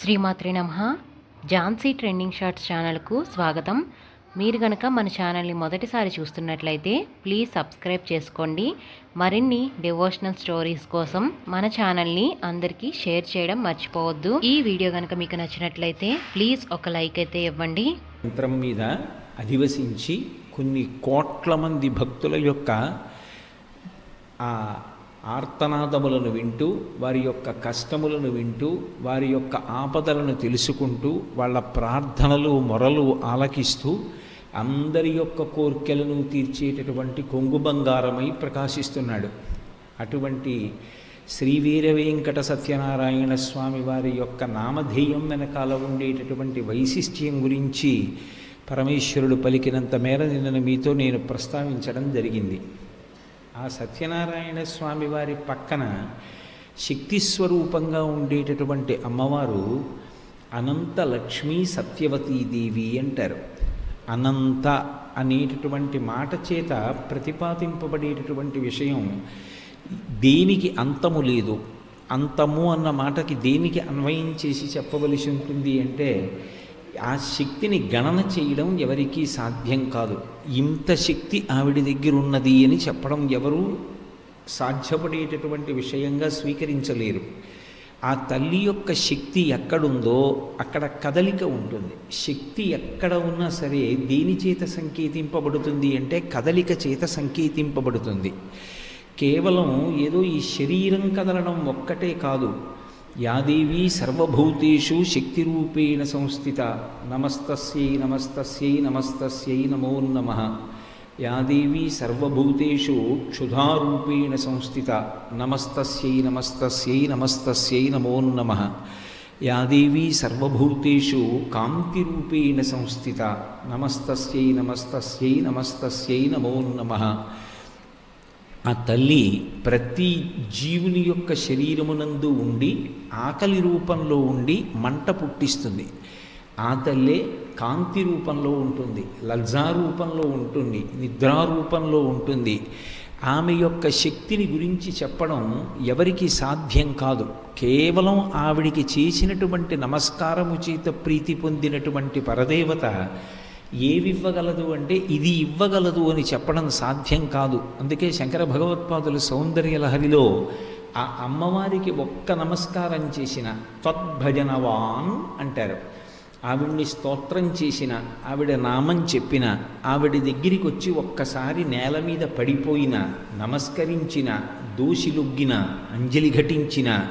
శ్రీమాత్రి నమ. Jhansi trending shorts ఛానల్కు స్వాగతం. మీరు గనక మన ఛానల్ని మొదటిసారి చూస్తున్నట్లయితే ప్లీజ్ సబ్స్క్రైబ్ చేసుకోండి. మరిన్ని డివోషనల్ స్టోరీస్ కోసం మన ఛానల్ని అందరికీ షేర్ చేయడం మర్చిపోవద్దు. ఈ వీడియో కనుక మీకు నచ్చినట్లయితే ప్లీజ్ ఒక లైక్ అయితే ఇవ్వండి. యంత్రం మీద అధివసించి కొన్ని కోట్ల మంది భక్తుల యొక్క ఆర్తనాదములను వింటూ వారి యొక్క కష్టములను వింటూ వారి యొక్క ఆపదలను తెలుసుకుంటూ వాళ్ళ ప్రార్థనలు మొరలు ఆలకిస్తూ అందరి యొక్క కోర్కెలను తీర్చేటటువంటి కొంగు బంగారమై ప్రకాశిస్తున్నాడు. అటువంటి శ్రీ వీరవేంకట సత్యనారాయణ స్వామి వారి యొక్క నామధేయం వెనకాల ఉండేటటువంటి వైశిష్ట్యం గురించి పరమేశ్వరుడు పలికినంత మేర నిన్న మీతో నేను ప్రస్తావించడం జరిగింది. ఆ సత్యనారాయణ స్వామి వారి పక్కన శక్తి స్వరూపంగా ఉండేటటువంటి అమ్మవారు అనంత లక్ష్మీ సత్యవతీదేవి అంటారు. అనంత అనేటటువంటి మాట చేత ప్రతిపాదింపబడేటటువంటి విషయం దేనికి అంతము లేదు. అంతము అన్న మాటకి దేనికి అన్వయం చేసి చెప్పవలసి ఉంటుంది అంటే ఆ శక్తిని గణన చేయడం ఎవరికీ సాధ్యం కాదు. ఇంత శక్తి ఆవిడ దగ్గర ఉన్నది అని చెప్పడం ఎవరు సాధ్యపడేటటువంటి విషయంగా స్వీకరించలేరు. ఆ తల్లి యొక్క శక్తి ఎక్కడుందో అక్కడ కదలిక ఉంటుంది. శక్తి ఎక్కడ ఉన్నా సరే దేని చేత సంకేతింపబడుతుంది అంటే కదలిక చేత సంకేతింపబడుతుంది. కేవలం ఏదో ఈ శరీరం కదలడం ఒక్కటే కాదు. యాదేవీ సర్వభూతేషు శక్తిరూపేణ సంస్థిత. నమస్తస్యై నమస్తస్యై నమస్తస్యై నమో నమ. యాదేవీ సర్వభూతేషు క్షుధారూపేణ సంస్థిత. నమస్తస్యై నమస్తస్యై నమస్తస్యై నమో నమ. యాదేవీ సర్వభూతేషు కాంతిరూపేణ సంస్థిత. నమస్తస్యై నమస్తస్యై నమస్తస్యై నమో నమ. ఆ తల్లి ప్రతి జీవుని యొక్క శరీరమునందు ఉండి ఆకలి రూపంలో ఉండి మంట పుట్టిస్తుంది. ఆ తల్లే కాంతి రూపంలో ఉంటుంది లజ్జా రూపంలో ఉంటుంది నిద్రా రూపంలో ఉంటుంది. ఆమె యొక్క శక్తిని గురించి చెప్పడం ఎవరికి సాధ్యం కాదు. కేవలం ఆవిడికి చేసినటువంటి నమస్కారము చేత ప్రీతి పొందినటువంటి పరదేవత ఏవి ఇవ్వగలదు అంటే ఇది ఇవ్వగలదు అని చెప్పడం సాధ్యం కాదు. అందుకే శంకర భగవత్పాదులు సౌందర్య లహరిలో ఆ అమ్మవారికి ఒక్క నమస్కారం చేసిన త్వద్భజనవాన్ అంటారు. ఆవిడ్ని స్తోత్రం చేసిన ఆవిడ నామం చెప్పిన ఆవిడ దగ్గరికి వచ్చి ఒక్కసారి నేల మీద పడిపోయిన నమస్కరించిన దోషిలుగ్గిన అంజలి ఘటించిన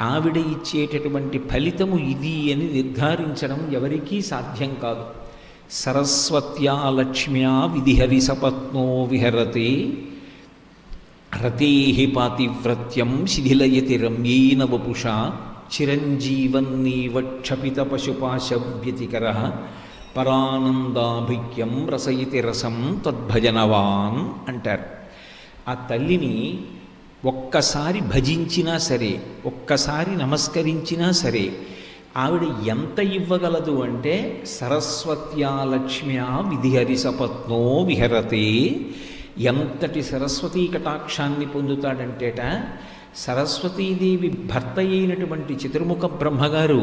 ఆవిడ ఇచ్చేటటువంటి ఫలితము ఇది అని నిర్ధారించడం ఎవరికీ సాధ్యం కాదు. సరస్వత్యా లక్ష్మ్యా విధిహరిసపత్నో విహరతే రతీ పాతివ్రత్యం శిథిలయతి రమ్యేన వపుష. చిరంజీవన్నీవక్షపిత పశుపాశవ్యతికర పరానందాభిక్యం రసయతి రసం తద్భజనవాన్ అంటారు. ఆ తల్లిని ఒక్కసారి భజించినా సరే ఒక్కసారి నమస్కరించినా సరే ఆవిడ ఎంత ఇవ్వగలదు అంటే సరస్వత్యా లక్ష్మ్యా విధిహరిసపత్నో విహరతే. ఎంతటి సరస్వతీ కటాక్షాన్ని పొందుతాడంటేట సరస్వతీదేవి భర్త అయినటువంటి చతుర్ముఖ బ్రహ్మగారు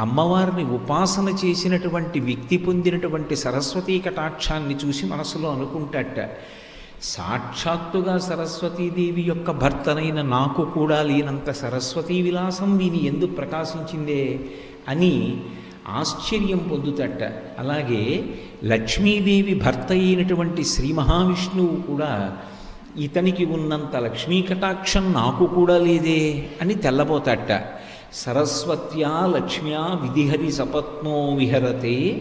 అమ్మవారిని ఉపాసన చేసినటువంటి వ్యక్తి పొందినటువంటి సరస్వతీ కటాక్షాన్ని చూసి మనసులో అనుకుంటాట సాక్షాత్తుగా సరస్వతీదేవి యొక్క భర్తనైన నాకు కూడా లేనంత సరస్వతీ విలాసం వీని ఎందుకు ప్రకాశించిందే అని ఆశ్చర్యం పొందుతట. అలాగే లక్ష్మీదేవి భర్త అయినటువంటి శ్రీ మహావిష్ణువు కూడా ఇతనికి ఉన్నంత లక్ష్మీ కటాక్షం నాకు కూడా లేదే అని తెల్లబోతట. సరస్వత్యా లక్ష్మ్యా విధిహరి సపత్నో విహరతే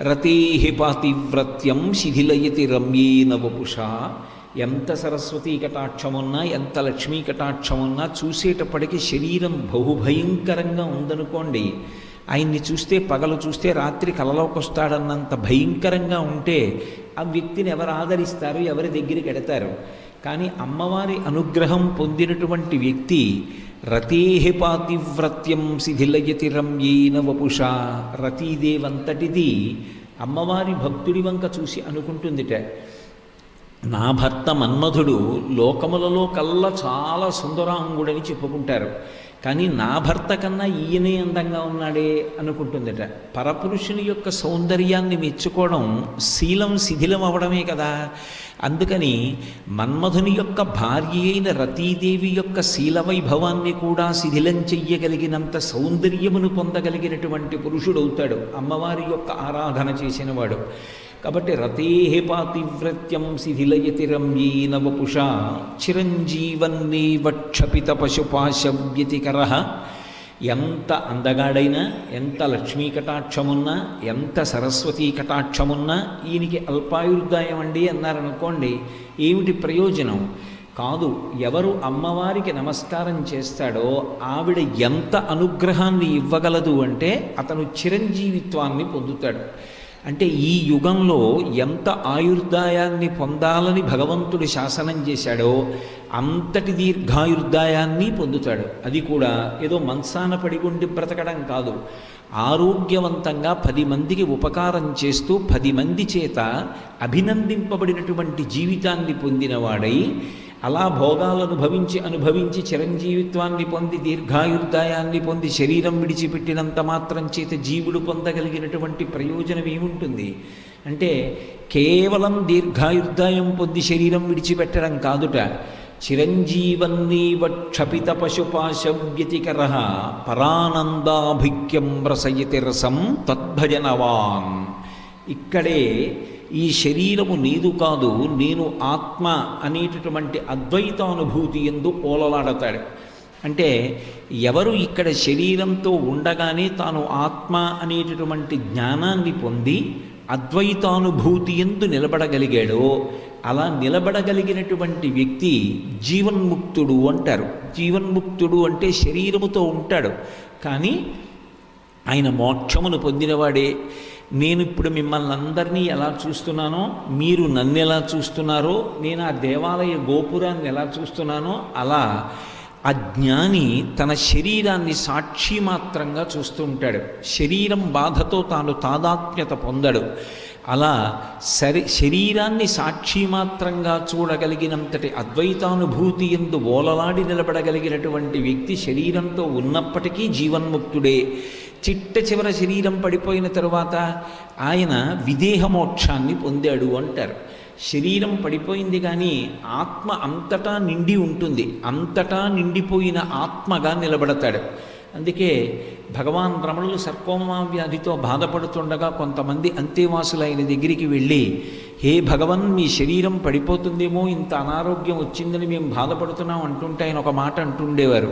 రతే పాతివ్రత్యం శిథిలయతి రమ్యేన వపుష ఎంత సరస్వతీ కటాక్షమున్నా ఎంత లక్ష్మీ కటాక్షమున్నా చూసేటప్పటికి శరీరం బహుభయంకరంగా ఉందనుకోండి. ఆయన్ని చూస్తే పగలు చూస్తే రాత్రి కలలోకి వస్తాడన్నంత భయంకరంగా ఉంటే ఆ వ్యక్తిని ఎవరు ఆదరిస్తారు ఎవరి దగ్గరికి ఎడతారు? కానీ అమ్మవారి అనుగ్రహం పొందినటువంటి వ్యక్తి రతేహి పాతివ్రత్యం శిథిలయతి రమ్యేన వపుష. రతీదేవంతటిది అమ్మవారి భక్తుడి వంక చూసి అనుకుంటుందిట. నా భర్త మన్మధుడు లోకములలో కల్లా చాలా సుందరాంగుడని చెప్పుకుంటారు. కానీ నా భర్త కన్నా ఈయనే అందంగా ఉన్నాడే అనుకుంటుందట. పరపురుషుని యొక్క సౌందర్యాన్ని మెచ్చుకోవడం శీలం శిథిలం అవడమే కదా. అందుకని మన్మధుని యొక్క భార్య అయిన రతీదేవి యొక్క శీల వైభవాన్ని కూడా శిథిలం చెయ్యగలిగినంత సౌందర్యమును పొందగలిగినటువంటి పురుషుడవుతాడు. అమ్మవారి యొక్క ఆరాధన చేసినవాడు. కాబట్టి రతే పాతివ్రత్యం శిథిలయతి రమ్యేన వపుష చిరంజీవన్నీవ క్షపిత పశుపాశవ్యతికర. ఎంత అందగాడైనా ఎంత లక్ష్మీ కటాక్షమున్నా ఎంత సరస్వతీ కటాక్షమున్నా ఈయనకి అల్పాయుర్దాయం అండి అన్నారనుకోండి ఏమిటి ప్రయోజనం? కాదు ఎవరు అమ్మవారికి నమస్కారం చేస్తాడో ఆవిడ ఎంత అనుగ్రహాన్ని ఇవ్వగలదు అంటే అతను చిరంజీవిత్వాన్ని పొందుతాడు. అంటే ఈ యుగంలో ఎంత ఆయుర్దాయాన్ని పొందాలని భగవంతుడు శాసనం చేశాడో అంతటి దీర్ఘాయుర్దాయాన్ని పొందుతాడు. అది కూడా ఏదో మంచాన పడిగుండి బ్రతకడం కాదు. ఆరోగ్యవంతంగా పది మందికి ఉపకారం చేస్తూ పది మంది చేత అభినందింపబడినటువంటి జీవితాన్ని పొందినవాడై అలా భోగాలను అనుభవించి అనుభవించి చిరంజీవిత్వాన్ని పొంది దీర్ఘాయుర్దాయాన్ని పొంది శరీరం విడిచిపెట్టినంత మాత్రం చేత జీవుడు పొందగలిగినటువంటి ప్రయోజనం ఏముంటుంది? అంటే కేవలం దీర్ఘాయుర్దాయం పొంది శరీరం విడిచిపెట్టడం కాదుట. చిరంజీవన్నీవ క్షపిత పశుపాశవ్యతికర పరానందాభిక్యం రసయతి రసం తద్భజనవాన్. ఇక్కడే ఈ శరీరము నీదు కాదు నేను ఆత్మ అనేటటువంటి అద్వైతానుభూతి ఎందు ఓలలాడతాడు అంటే ఎవరు ఇక్కడ శరీరంతో ఉండగానే తాను ఆత్మ అనేటటువంటి జ్ఞానాన్ని పొంది అద్వైతానుభూతి ఎందు నిలబడగలిగాడో అలా నిలబడగలిగినటువంటి వ్యక్తి జీవన్ముక్తుడు అంటారు. జీవన్ముక్తుడు అంటే శరీరముతో ఉంటాడు. కానీ ఆయన మోక్షమును పొందినవాడే. నేను ఇప్పుడు మిమ్మల్ని అందరినీ ఎలా చూస్తున్నానో మీరు నన్ను ఎలా చూస్తున్నారో నేను ఆ దేవాలయ గోపురాన్ని ఎలా చూస్తున్నానో అలా ఆ జ్ఞాని తన శరీరాన్ని సాక్షి మాత్రంగా చూస్తూ ఉంటాడు. శరీరం బాధతో తాను తాదాత్మ్యత పొందడు. అలా సరి శరీరాన్ని సాక్షి మాత్రంగా చూడగలిగినంతటి అద్వైతానుభూతి ఎందు ఓలలాడి నిలబడగలిగినటువంటి వ్యక్తి శరీరంతో ఉన్నప్పటికీ జీవన్ముక్తుడే. చిట్ట చివర శరీరం పడిపోయిన తరువాత ఆయన విదేహ మోక్షాన్ని పొందాడు అంటారు. శరీరం పడిపోయింది కానీ ఆత్మ అంతటా నిండి ఉంటుంది. అంతటా నిండిపోయిన ఆత్మగా నిలబడతాడు. అందుకే భగవాన్ రమణులు సర్కోమా వ్యాధితో బాధపడుతుండగా కొంతమంది అంతేవాసులైన దగ్గరికి వెళ్ళి హే భగవన్ మీ శరీరం పడిపోతుందేమో ఇంత అనారోగ్యం వచ్చిందని మేము బాధపడుతున్నాం అంటుంటే ఆయన ఒక మాట అంటుండేవారు.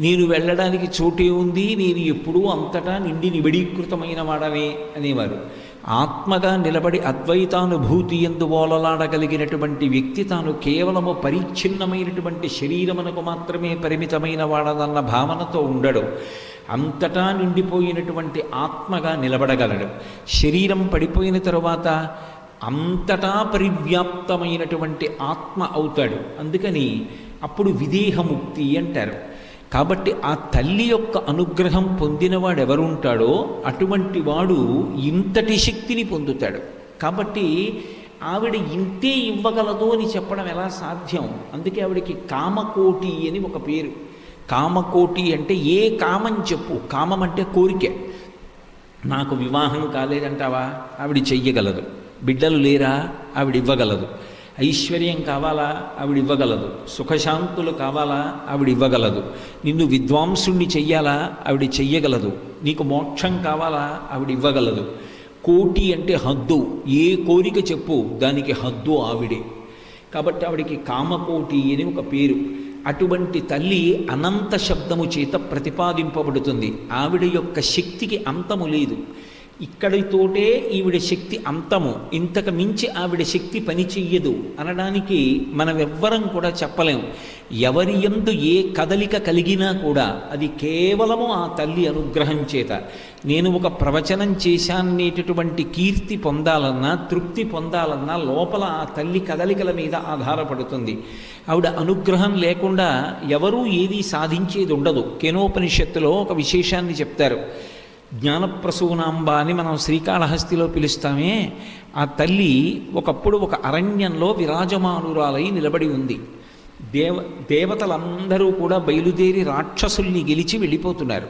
నేను వెళ్ళడానికి చోటే ఉంది నేను ఎప్పుడూ అంతటా నిండి నిబడీకృతమైన వాడవే అనేవారు. ఆత్మగా నిలబడి అద్వైతానుభూతి ఎందు ఓలలాడగలిగినటువంటి వ్యక్తి తాను కేవలము పరిచ్ఛిన్నమైనటువంటి శరీరమునకు మాత్రమే పరిమితమైన వాడదన్న భావనతో ఉండడు. అంతటా నిండిపోయినటువంటి ఆత్మగా నిలబడగలడు. శరీరం పడిపోయిన తరువాత అంతటా పరివ్యాప్తమైనటువంటి ఆత్మ అవుతాడు. అందుకని అప్పుడు విదేహముక్తి అంటారు. కాబట్టి ఆ తల్లి యొక్క అనుగ్రహం పొందినవాడు ఎవరుంటాడో అటువంటి వాడు ఇంతటి శక్తిని పొందుతాడు. కాబట్టి ఆవిడ ఇంతే ఇవ్వగలదు అని చెప్పడం ఎలా సాధ్యం? అందుకే ఆవిడకి కామకోటి అని ఒక పేరు. కామకోటి అంటే ఏ కామం చెప్పు. కామం అంటే కోరిక. నాకు వివాహం కాలేదంటావా? ఆవిడ చెయ్యగలదు. బిడ్డలు లేరా? ఆవిడ ఇవ్వగలదు. ఐశ్వర్యం కావాలా? ఆవిడ ఇవ్వగలదు సుఖశాంతులు కావాలా? ఆవిడ ఇవ్వగలదు నిన్ను విద్వాంసుణ్ణి చెయ్యాలా? ఆవిడ చెయ్యగలదు. నీకు మోక్షం కావాలా? ఆవిడ ఇవ్వగలదు కోటి అంటే హద్దు. ఏ కోరిక చెప్పు దానికి హద్దు ఆవిడే. కాబట్టి ఆవిడికి కామకోటి అని ఒక పేరు. అటువంటి తల్లి అనంత శబ్దము చేత ప్రతిపాదింపబడుతుంది. ఆవిడ యొక్క శక్తికి అంతము లేదు. ఇక్కడితోటే ఈవిడ శక్తి అంతము. ఇంతకు మించి ఆవిడ శక్తి పని చెయ్యదు అనడానికి మనం ఎవ్వరం కూడా చెప్పలేం. ఎవరి ఎందు ఏ కదలిక కలిగినా కూడా అది కేవలము ఆ తల్లి అనుగ్రహం చేత. నేను ఒక ప్రవచనం చేశానేటటువంటి కీర్తి పొందాలన్నా తృప్తి పొందాలన్నా లోపల ఆ తల్లి కదలికల మీద ఆధారపడుతుంది. ఆవిడ అనుగ్రహం లేకుండా ఎవరూ ఏదీ సాధించేది ఉండదు. కెనోపనిషత్తులో ఒక విశేషాన్ని చెప్తారు. జ్ఞానప్రసూనాంబ అని మనం శ్రీకాళహస్తిలో పిలుస్తామే. ఆ తల్లి ఒకప్పుడు ఒక అరణ్యంలో విరాజమానురాలై నిలబడి ఉంది. దేవ దేవతలందరూ కూడా బయలుదేరి రాక్షసుల్ని గెలిచి వెళ్ళిపోతున్నారు.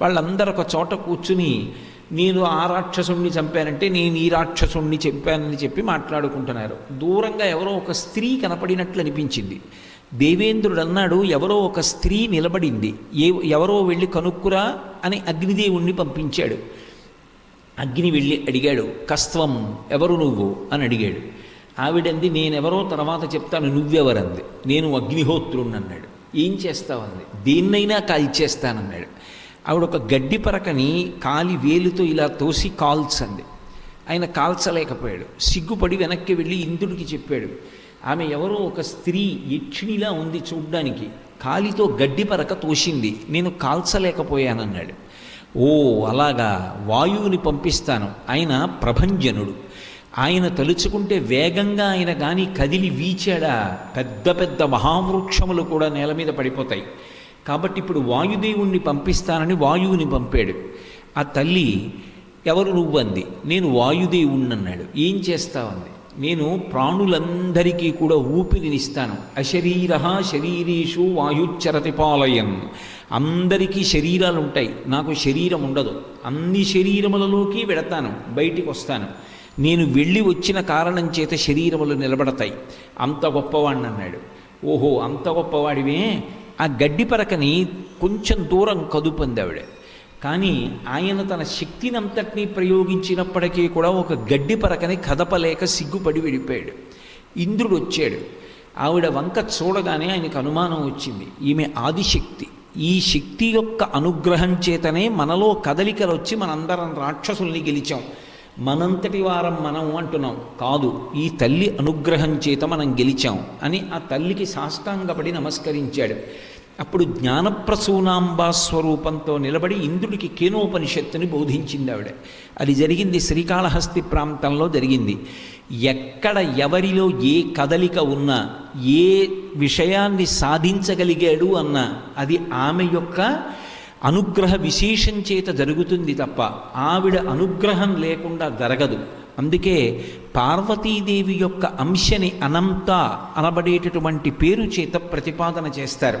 వాళ్ళందరూ ఒక చోట కూర్చుని నేను ఆ రాక్షసుణ్ణి చంపానంటే నేను ఈ రాక్షసుణ్ణి చెప్పానని చెప్పి మాట్లాడుకుంటున్నారు. దూరంగా ఎవరో ఒక స్త్రీ కనపడినట్లు అనిపించింది. దేవేంద్రుడు అన్నాడు ఎవరో ఒక స్త్రీ నిలబడింది. ఏ ఎవరో వెళ్ళి కనుక్కురా అని అగ్నిదేవుణ్ణి పంపించాడు. అగ్ని వెళ్ళి అడిగాడు కస్త్వం ఎవరు నువ్వు? అని అడిగాడు. ఆవిడంది నేనెవరో తర్వాత చెప్తాను నువ్వెవరంది? నేను అగ్నిహోత్రుణ్ణి అన్నాడు. ఏం చేస్తావంది? దేన్నైనా కాల్చేస్తానన్నాడు ఆవిడ ఒక గడ్డి పరకని కాలి వేలుతో ఇలా తోసి కాల్చంది. ఆయన కాల్చలేకపోయాడు. సిగ్గుపడి వెనక్కి వెళ్ళి ఇంద్రుడికి చెప్పాడు ఆమె ఎవరో ఒక స్త్రీ యక్షిణిలా ఉంది చూడ్డానికి. కాలితో గడ్డి పరక తోసింది. నేను కాల్చలేకపోయానన్నాడు. ఓ అలాగా వాయువుని పంపిస్తాను. ఆయన ప్రభంజనుడు. ఆయన తలుచుకుంటే వేగంగా ఆయన కానీ కదిలి వీచాడా? పెద్ద పెద్ద మహావృక్షములు కూడా నేల మీద పడిపోతాయి. కాబట్టి ఇప్పుడు వాయుదేవుణ్ణి పంపిస్తానని వాయువుని పంపాడు. ఆ తల్లి ఎవరు నువ్వంది? నేను వాయుదేవుణ్ణి అన్నాడు ఏం చేస్తావంది? నేను ప్రాణులందరికీ కూడా ఊపిరినిస్తాను. అశరీర శరీరేషు వాయుచ్చరతి పాలయన్ అందరికీ శరీరాలు ఉంటాయి నాకు శరీరం ఉండదు అన్ని శరీరములలోకి వెడతాను. బయటికి వస్తాను నేను వెళ్ళి వచ్చిన కారణం చేత శరీరములు నిలబడతాయి. అంత గొప్పవాడిని అన్నాడు ఓహో అంత గొప్పవాడివే? ఆ గడ్డి పరకని కొంచెం దూరం కదుపంది ఆవిడ కానీ ఆయన తన శక్తినంతటినీ ప్రయోగించినప్పటికీ కూడా ఒక గడ్డి పరకని కదపలేక సిగ్గుపడి వెళ్ళిపోయాడు ఇంద్రుడు వచ్చాడు. ఆవిడ వంక చూడగానే ఆయనకు అనుమానం వచ్చింది. ఈమె ఆదిశక్తి. ఈ శక్తి యొక్క అనుగ్రహం చేతనే మనలో కదలికలు వచ్చి మనందరం రాక్షసుల్ని గెలిచాం. మనంతటి వారం మనం అంటున్నాం. కాదు ఈ తల్లి అనుగ్రహం చేత మనం గెలిచాం అని ఆ తల్లికి సాష్టాంగపడి నమస్కరించాడు. అప్పుడు జ్ఞానప్రసూనాంబా స్వరూపంతో నిలబడి ఇంద్రుడికి కేనోపనిషత్తుని బోధించింది ఆవిడ. అది జరిగింది శ్రీకాళహస్తి ప్రాంతంలో జరిగింది. ఎక్కడ ఎవరిలో ఏ కదలిక ఉన్నా ఏ విషయాన్ని సాధించగలిగాడు అన్నా అది ఆమె యొక్క అనుగ్రహ విశేషం చేత జరుగుతుంది తప్ప ఆవిడ అనుగ్రహం లేకుండా జరగదు. అందుకే పార్వతీదేవి యొక్క అంశని అనంత అనబడేటటువంటి పేరు చేత ప్రతిపాదన చేస్తారు.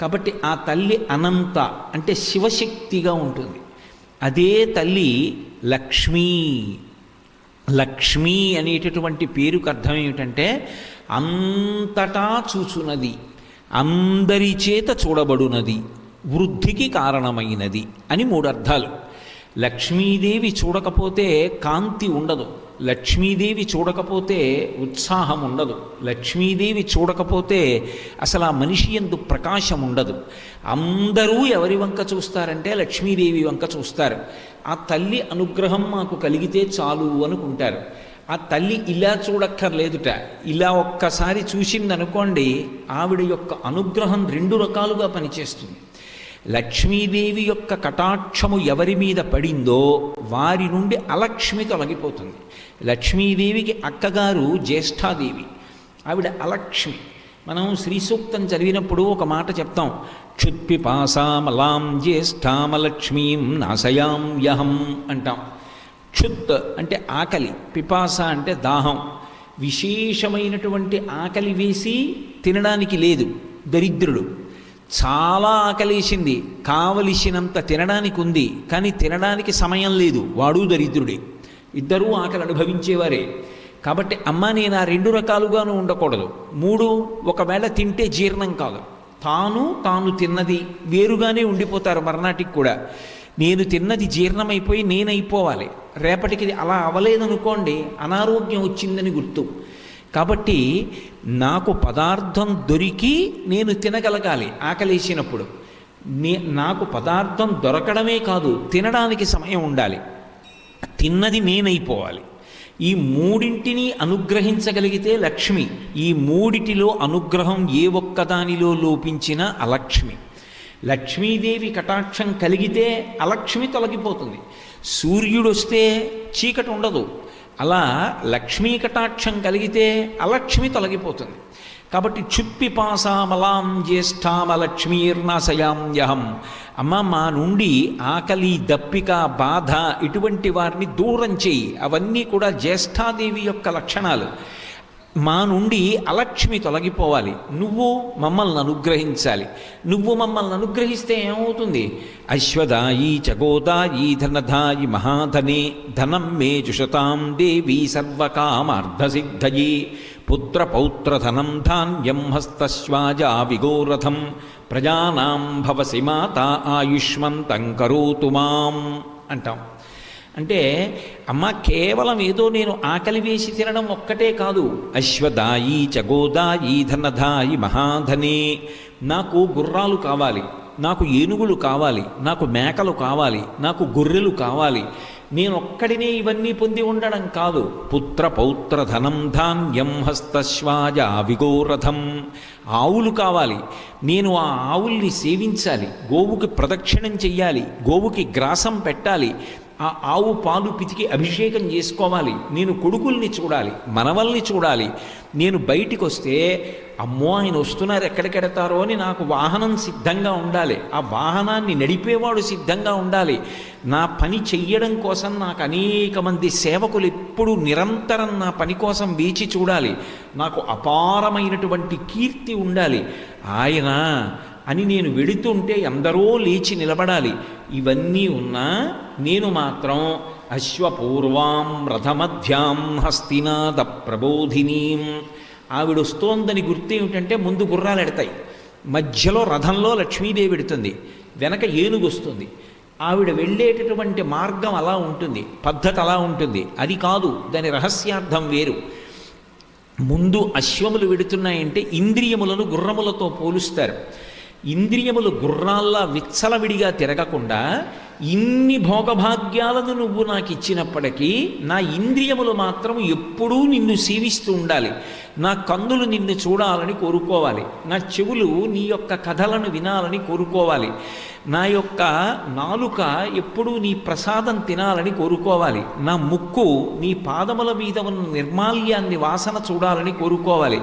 కాబట్టి ఆ తల్లి అనంత అంటే శివశక్తిగా ఉంటుంది. అదే తల్లి లక్ష్మీ. లక్ష్మీ అనేటటువంటి పేరుకు అర్థం ఏమిటంటే అంతటా చూచున్నది అందరి చేత చూడబడునది వృద్ధికి కారణమైనది అని మూడు అర్థాలు. లక్ష్మీదేవి చూడకపోతే కాంతి ఉండదు. లక్ష్మీదేవి చూడకపోతే ఉత్సాహం ఉండదు. లక్ష్మీదేవి చూడకపోతే అసలు ఆ మనిషి ఎందు ప్రకాశం ఉండదు. అందరూ ఎవరి వంక చూస్తారంటే లక్ష్మీదేవి వంక చూస్తారు. ఆ తల్లి అనుగ్రహం మాకు కలిగితే చాలు అనుకుంటారు. ఆ తల్లి ఇలా చూడక్కర్లేదుట. ఇలా ఒక్కసారి చూసిందనుకోండి ఆవిడ యొక్క అనుగ్రహం రెండు రకాలుగా పనిచేస్తుంది. లక్ష్మీదేవి యొక్క కటాక్షము ఎవరి మీద పడిందో వారి నుండి అలక్ష్మి తొలగిపోతుంది. లక్ష్మీదేవికి అక్కగారు జ్యేష్ఠాదేవి. ఆవిడ అలక్ష్మి. మనం శ్రీ సూక్తం చదివినప్పుడు ఒక మాట చెప్తాం. క్షుత్పిపాసామలాం జ్యేష్ఠామలక్ష్మీం నాశయాం యహం అంటాం. క్షుత్ అంటే ఆకలి పిపాస అంటే దాహం. విశేషమైనటువంటి ఆకలి వేసి తినడానికి లేదు దరిద్రుడు. చాలా ఆకలేసింది కావలసినంత తినడానికి ఉంది కానీ తినడానికి సమయం లేదు వాడు దరిద్రుడే. ఇద్దరూ ఆకలి అనుభవించేవారే. కాబట్టి అమ్మ నేను ఆ రెండు రకాలుగాను ఉండకూడదు. మూడు ఒకవేళ తింటే జీర్ణం కాదు. తాను తాను తిన్నది వేరుగానే ఉండిపోతారు మర్నాటికి కూడా. నేను తిన్నది జీర్ణమైపోయి నేనైపోవాలి. రేపటికి అలా అవ్వలేదనుకోండి అనారోగ్యం వచ్చిందని గుర్తు. కాబట్టి నాకు పదార్థం దొరికి నేను తినగలగాలి ఆకలేసినప్పుడు. నే నాకు పదార్థం దొరకడమే కాదు తినడానికి సమయం ఉండాలి. తిన్నది నేనైపోవాలి ఈ మూడింటిని అనుగ్రహించగలిగితే లక్ష్మి ఈ మూడిటిలో అనుగ్రహం ఏ ఒక్కదానిలో లోపించినా అలక్ష్మి. లక్ష్మీదేవి కటాక్షం కలిగితే అలక్ష్మి తొలగిపోతుంది. సూర్యుడు వస్తే చీకటి ఉండదు. అలా లక్ష్మీ కటాక్షం కలిగితే అలక్ష్మి తొలగిపోతుంది. కాబట్టి క్షుత్పిపాసామలాం జ్యేష్ఠామలక్ష్మీర్నాశయామ్యహం అమ్మ మా నుండి ఆకలి దప్పిక బాధ ఇటువంటి వారిని దూరం చేయి. అవన్నీ కూడా జ్యేష్ఠాదేవి యొక్క లక్షణాలు. మా నుండి అలక్ష్మి తొలగిపోవాలి. నువ్వు మమ్మల్ని అనుగ్రహించాలి. నువ్వు మమ్మల్ని అనుగ్రహిస్తే ఏమవుతుంది? అశ్వదాయి చగోదాయి ధనధాయి మహాధనే ధనం మే జుషతాం దేవి సర్వకామార్ధసిద్ధయే పుత్రపౌత్రధనం ధాన్యం హస్తశ్వాజా విగోరథం ప్రజానాం భవసి మాత ఆయుష్మంతం కరోతు మాం అంటాం. అంటే అమ్మ కేవలం ఏదో నేను ఆకలి వేసి తినడం ఒక్కటే కాదు. అశ్వదాయి చగోదాయి ధనదాయి మహాధనే. నాకు గుర్రాలు కావాలి నాకు ఏనుగులు కావాలి నాకు మేకలు కావాలి నాకు గొర్రెలు కావాలి. నేను ఒక్కడినే ఇవన్నీ పొంది ఉండడం కాదు. పుత్ర పౌత్ర ధనం ధాన్యం హస్తశ్వాజ విగోరథం ఆవులు కావాలి. నేను ఆ ఆవుల్ని సేవించాలి. గోవుకి ప్రదక్షిణం చెయ్యాలి. గోవుకి గ్రాసం పెట్టాలి. ఆ ఆవు పాలు పితికి అభిషేకం చేసుకోవాలి. నేను కొడుకుల్ని చూడాలి మనవల్ని చూడాలి. నేను బయటికి వస్తే అమ్మో ఆయన వస్తున్నారు ఎక్కడికెడతారో అని నాకు వాహనం సిద్ధంగా ఉండాలి. ఆ వాహనాన్ని నడిపేవాడు సిద్ధంగా ఉండాలి. నా పని చెయ్యడం కోసం నాకు అనేక మంది సేవకులు ఎప్పుడు నిరంతరం నా పని కోసం వేచి చూడాలి. నాకు అపారమైనటువంటి కీర్తి ఉండాలి. ఆయన అని నేను వెడుతుంటే ఎందరో లేచి నిలబడాలి. ఇవన్నీ ఉన్నా నేను మాత్రం అశ్వపూర్వాం రథమధ్యాం హస్తినాథ ప్రబోధినీం. ఆవిడ వస్తోందని గుర్తేమిటంటే ముందు గుర్రాలు ఎడతాయి. మధ్యలో రథంలో లక్ష్మీదేవి పెడుతుంది వెనక ఏనుగు వస్తుంది. ఆవిడ వెళ్ళేటటువంటి మార్గం అలా ఉంటుంది. పద్ధతి అలా ఉంటుంది. అది కాదు దాని రహస్యార్థం వేరు. ముందు అశ్వములు వెడుతున్నాయంటే ఇంద్రియములను గుర్రములతో పోలుస్తారు. ఇంద్రియములు గుర్రాల్లా విచ్చలవిడిగా తిరగకుండా ఇన్ని భోగభాగ్యాలను నువ్వు నాకు ఇచ్చినప్పటికీ నా ఇంద్రియములు మాత్రం ఎప్పుడూ నిన్ను సేవిస్తూ ఉండాలి. నా కన్నులు నిన్ను చూడాలని కోరుకోవాలి. నా చెవులు నీ యొక్క కథలను వినాలని కోరుకోవాలి. నా యొక్క నాలుక ఎప్పుడూ నీ ప్రసాదం తినాలని కోరుకోవాలి. నా ముక్కు నీ పాదముల మీద ఉన్న నిర్మాల్యాన్ని వాసన చూడాలని కోరుకోవాలి.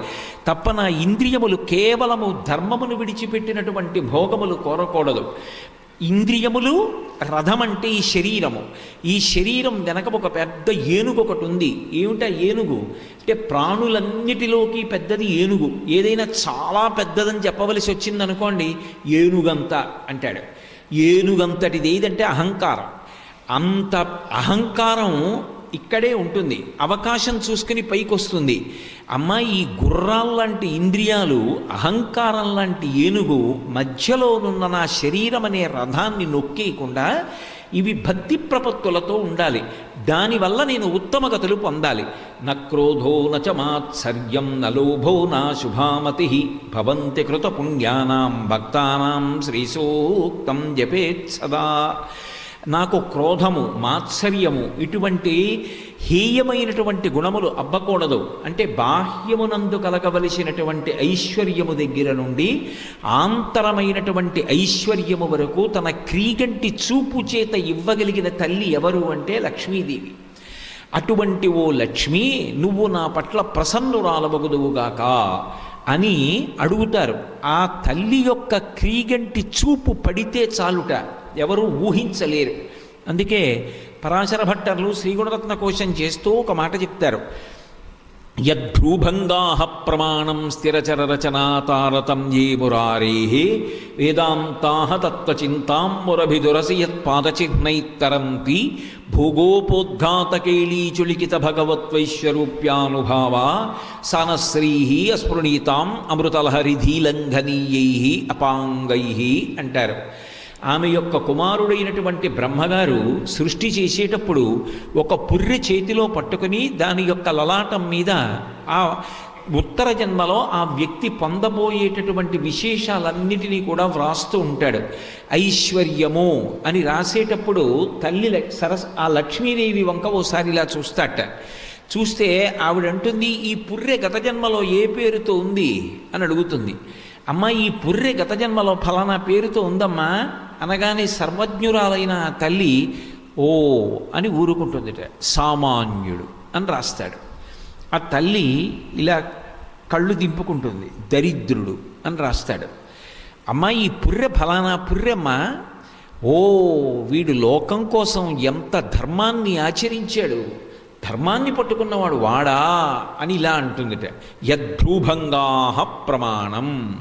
తప్ప నా ఇంద్రియములు కేవలము ధర్మమును విడిచిపెట్టినటువంటి భోగములు కోరకూడదు. ఇంద్రియములు రథం అంటే ఈ శరీరము. ఈ శరీరం వెనక ఒక పెద్ద ఏనుగు ఒకటి ఉంది. ఏమిటా ఏనుగు? అంటే ప్రాణులన్నిటిలోకి పెద్దది ఏనుగు. ఏదైనా చాలా పెద్దదని చెప్పవలసి వచ్చింది అనుకోండి ఏనుగంత అంటాడు. ఏనుగంతటిది ఏదంటే అహంకారం. అంత అహంకారం ఇక్కడే ఉంటుంది. అవకాశం చూసుకుని పైకి వస్తుంది అమ్మ ఈ గుర్రాల్లాంటి ఇంద్రియాలు అహంకారం లాంటి ఏనుగు మధ్యలోనున్న నా శరీరం అనే రథాన్ని నొక్కేయకుండా ఇవి భక్తి ప్రపత్తులతో ఉండాలి. దానివల్ల నేను ఉత్తమ గతులు పొందాలి. న క్రోధో నచ మాత్సర్యం న లోభో నా శుభామతి భవంతి కృత పుణ్యానాం భక్తానాం శ్రీసూక్తం జపేత్ సదా. నాకు క్రోధము మాత్సర్యము ఇటువంటి హేయమైనటువంటి గుణములు అబ్బకూడదు. అంటే బాహ్యమునందు కలగవలసినటువంటి ఐశ్వర్యము దగ్గర నుండి ఆంతరమైనటువంటి ఐశ్వర్యము వరకు తన క్రీగంటి చూపు చేత ఇవ్వగలిగిన తల్లి ఎవరు అంటే లక్ష్మీదేవి. అటువంటి ఓ లక్ష్మి నువ్వు నా పట్ల ప్రసన్నురాలవగుదువుగాక అని అడుగుతారు. ఆ తల్లి యొక్క క్రీగంటి చూపు పడితే చాలుట. ఎవరూ ఊహించలేరు. అందుకే పరాశర భట్టర్లు శ్రీగుణరత్న కోశం చేస్తూ ఒక మాట చెప్తారు. యద్భ్రూభంగాహ ప్రమాణం స్థిరచర స్థిరచరరచనాతారతం ఏ మురారే వేదాంతా తత్వచింతాం మురభిదురసి యత్పాదచిహ్నైత్తరంతి భోగోపోద్ఘాతకేళీచులికిత భగవత్వైశ్వరూప్యానుభావా సనశ్రీ అస్పృణీతాం అమృతలహరిధీలంఘనీయై అపాంగై అంటారు. ఆమె యొక్క కుమారుడైనటువంటి బ్రహ్మగారు సృష్టి చేసేటప్పుడు ఒక పుర్రె చేతిలో పట్టుకుని దాని యొక్క లలాటం మీద ఆ ఉత్తర జన్మలో ఆ వ్యక్తి పొందబోయేటటువంటి విశేషాలన్నిటినీ కూడా వ్రాస్తూ ఉంటాడు. ఐశ్వర్యము అని రాసేటప్పుడు తల్లి సరస్ ఆ లక్ష్మీదేవి వంక ఓసారి ఇలా చూస్తాట. చూస్తే ఆవిడంటుంది ఈ పుర్రె గత జన్మలో ఏ పేరుతో ఉంది? అని అడుగుతుంది. అమ్మ ఈ పుర్రె గత జన్మలో ఫలానా పేరుతో ఉందమ్మా. అనగానే సర్వజ్ఞురాలైన తల్లి ఓ అని ఊరుకుంటుందిట. సామాన్యుడు అని రాస్తాడు. ఆ తల్లి ఇలా కళ్ళు దింపుకుంటుంది. దరిద్రుడు అని రాస్తాడు. అమ్మ ఈ పుర్రె ఫలానా పుర్రెమ్మ? ఓ వీడు లోకం కోసం ఎంత ధర్మాన్ని ఆచరించాడు? ధర్మాన్ని పట్టుకున్నవాడు వాడా? అని ఇలా అంటుందిట. యద్భ్రూభంగాహ ప్రమాణం.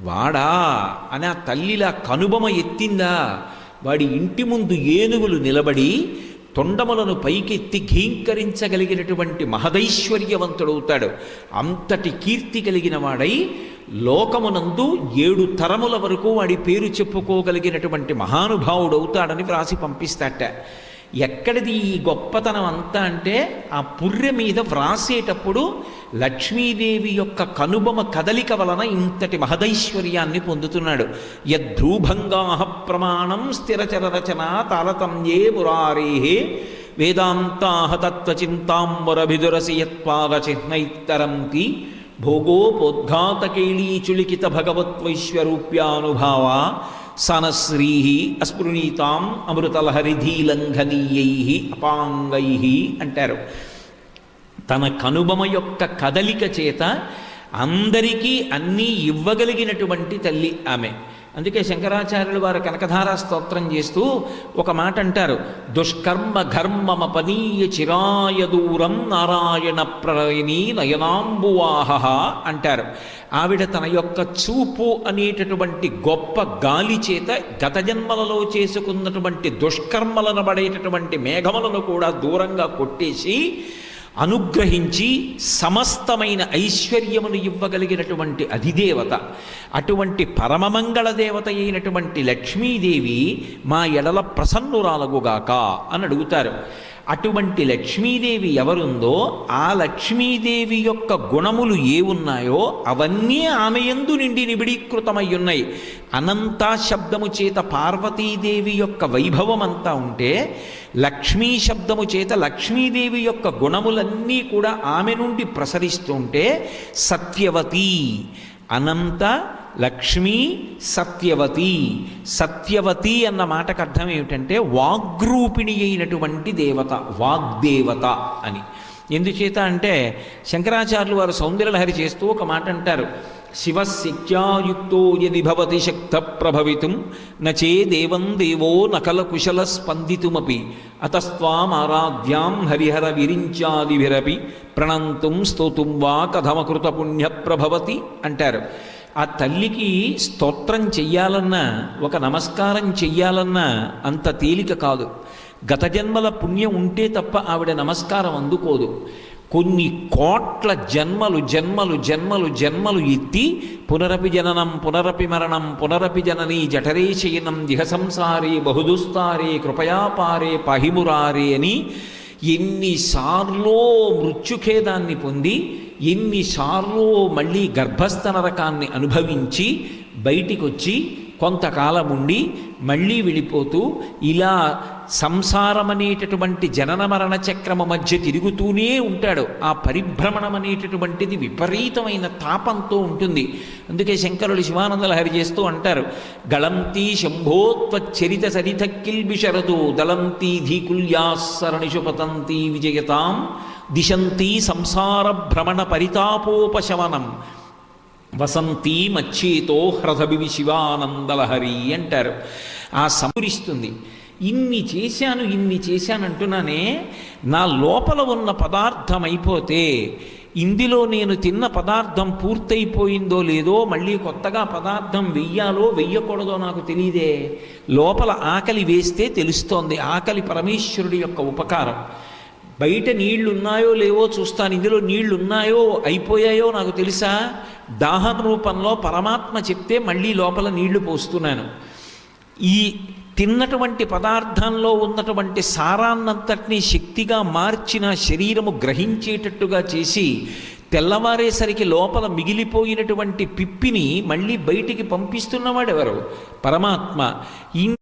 వాడా అని ఆ తల్లిలా కనుబొమ ఎత్తిందా. వాడి ఇంటి ముందు ఏనుగులు నిలబడి తొండములను పైకెత్తి ఘీంకరించగలిగినటువంటి మహదైశ్వర్యవంతుడవుతాడు. అంతటి కీర్తి కలిగిన వాడై లోకమునందు ఏడు తరముల వరకు వాడి పేరు చెప్పుకోగలిగినటువంటి మహానుభావుడవుతాడని వ్రాసి పంపిస్తాట. ఎక్కడిది ఈ గొప్పతనం అంతా అంటే ఆ పుర్రె మీద వ్రాసేటప్పుడు లక్ష్మీదేవి యొక్క కనుబొమ కదలిక వలన ఇంతటి మహదైశ్వర్యాన్ని పొందుతున్నాడు. యద్భ్రూభంగా ప్రమాణం స్థిరచర రచన తారతమ్యే మురారే వేదాంతాహతత్వచింతాంబరభిదురసి యత్పాద చిహ్నైత్తరంతి భోగోపోద్ఘాతకేళీచులికిత భగవత్వైశ్వరూప్యానుభావా సనశ్రీ అస్పృణీతాం అమృతలహరిధీలంఘనీయై అపాంగై అంటారు. తన కనుబమ యొక్క కదలిక చేత అందరికీ అన్నీ ఇవ్వగలిగినటువంటి తల్లి ఆమె. అందుకే శంకరాచార్యులు వారు కనకధారా స్తోత్రం చేస్తూ ఒక మాట అంటారు. దుష్కర్మ ఘర్మమ పనీయ చిరాయ దూరం నారాయణ ప్రళయని నయనాంబువాహ అంటారు. ఆవిడ తన యొక్క చూపు అనేటటువంటి గొప్ప గాలి చేత గత జన్మలలో చేసుకున్నటువంటి దుష్కర్మలను పడేటటువంటి మేఘములను కూడా దూరంగా కొట్టేసి అనుగ్రహించి సమస్తమైన ఐశ్వర్యమును ఇవ్వగలిగినటువంటి అధిదేవత అటువంటి పరమమంగళ దేవత అయినటువంటి లక్ష్మీదేవి మా ఎడల ప్రసన్నురాలగుగాక అని అడుగుతారు. అటువంటి లక్ష్మీదేవి ఎవరుందో ఆ లక్ష్మీదేవి యొక్క గుణములు ఏ ఉన్నాయో అవన్నీ ఆమె ఎందు నిండి నిబిడీకృతమై ఉన్నాయి అనంతా శబ్దము చేత పార్వతీదేవి యొక్క వైభవం అంతా ఉంటే లక్ష్మీ శబ్దము చేత లక్ష్మీదేవి యొక్క గుణములన్నీ కూడా ఆమె నుండి ప్రసరిస్తుంటే సత్యవతి అనంత లక్ష్మీ సత్యవతి. సత్యవతి అన్న మాటకు అర్థం ఏమిటంటే వాగ్రూపిణి అయినటువంటి దేవత వాగ్దేవత అని. ఎందుచేత అంటే శంకరాచార్యులు వారు సౌందర్యలహరి చేస్తూ ఒక మాట అంటారు. శివశక్త్యాయుక్తో యది భవతి శక్త ప్రభవితుం నచే దేవం దేవో నకల కుశల స్పందితుమపి అతస్వామారాధ్యాం హరిహర విరించాదిభిరపి ప్రణంతుం స్తోతుం వా కథమకృత పుణ్య ప్రభవతి అంటారు. ఆ తల్లికి స్తోత్రం చెయ్యాలన్నా ఒక నమస్కారం చెయ్యాలన్నా అంత తేలిక కాదు. గత జన్మల పుణ్యం ఉంటే తప్ప ఆవిడ నమస్కారం అందుకోదు. కొన్ని కోట్ల జన్మలు జన్మలు జన్మలు జన్మలు ఎత్తి పునరపి జననం పునరపి మరణం పునరపి జనని జఠరే శయనం దిహ సంసారే బహుదుస్తారే కృపయాపారే పహిమురారే అని ఎన్నిసార్లో మృత్యుఖేదాన్ని పొంది ఎన్నిసార్లు మళ్ళీ గర్భస్థ నరకాన్ని అనుభవించి బయటికి వచ్చి కొంతకాలం ఉండి మళ్ళీ వెళ్ళిపోతూ ఇలా సంసారం అనేటటువంటి జనన మరణ చక్రమ మధ్య తిరుగుతూనే ఉంటాడు. ఆ పరిభ్రమణం అనేటటువంటిది విపరీతమైన తాపంతో ఉంటుంది. అందుకే శంకరులు శివానందలహరి చేస్తూ అంటారు గళంతి శంభోత్వచ్చరిత సరిత కిల్బిషరదు దళంతి ధీకుల్యాసరణిషు పతంతి విజయతాం దిశంతి సంసార భ్రమణ పరితాపోపశమనం. వసంతి మచ్చేతో హ్రదబివి శివానందలహరి అంటారు. ఆ సంపురిస్తుంది. ఇన్ని చేశాను ఇన్ని చేశాను అంటున్నానే నా లోపల ఉన్న పదార్థం అయిపోతే ఇందులో నేను తిన్న పదార్థం పూర్తయిపోయిందో లేదో మళ్ళీ కొత్తగా పదార్థం వెయ్యాలో వెయ్యకూడదో నాకు తెలియదే లోపల ఆకలి వేస్తే తెలుస్తోంది. ఆకలి పరమేశ్వరుడి యొక్క ఉపకారం. బయట నీళ్ళు ఉన్నాయో లేవో చూస్తాను. ఇందులో నీళ్ళు ఉన్నాయో అయిపోయాయో నాకు తెలుసా? దాహం రూపంలో పరమాత్మ చెప్తే మళ్ళీ లోపల నీళ్ళు పోస్తున్నాను. ఈ తిన్నటువంటి పదార్థంలో ఉన్నటువంటి సారాన్నంతటినీ శక్తిగా మార్చిన శరీరము గ్రహించేటట్టుగా చేసి తెల్లవారేసరికి లోపల మిగిలిపోయినటువంటి పిప్పిని మళ్ళీ బయటికి పంపిస్తున్నవాడెవరు? పరమాత్మ. ఇన్